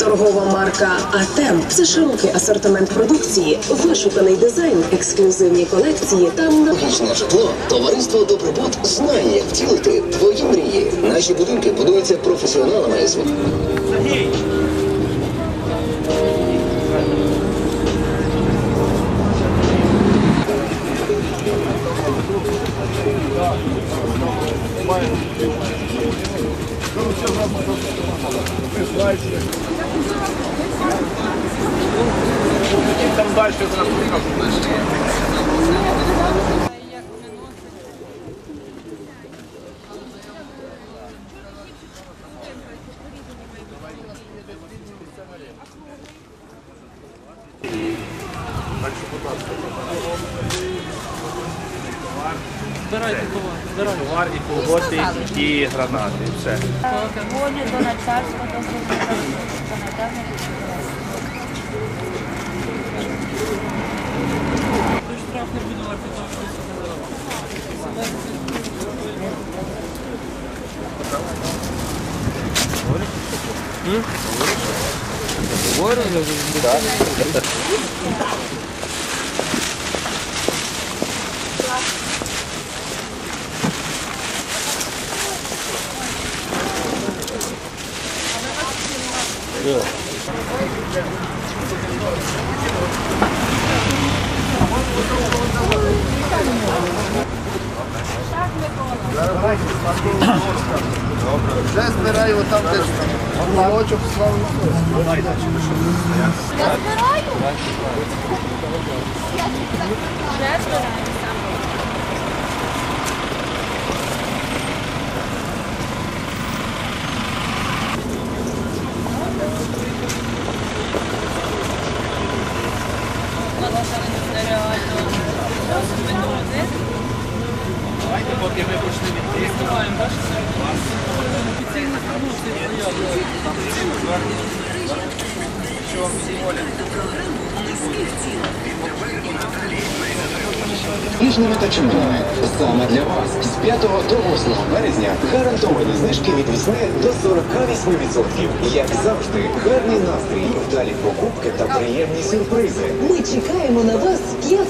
Торгова марка Атем це широкий асортимент продукції, вишуканий дизайн, ексклюзивні колекції та Логічне житло. Товариство Добробут знає, як втілити твої мрії. Наші будинки будуються професіоналами з Там далі зараз Збирайте товар, збирайте. товар і колготи, і гранати. і Все. Волі до начальства, до громадян. Штраф не буде варто того, що Да. Вже збираю там теж молочок славу. Я збираю? Вже збираю. Поки ми почнемо йти. Маємо, бачите? Офіційна продукція заявлена. Ніжними та чудовими. Саме для вас з 5 до 8 березня гарантовані знижки від 8 до 48%. Як завжди, гарний настрій, вдалі покупки та приємні сюрпризи. ми чекаємо на вас 5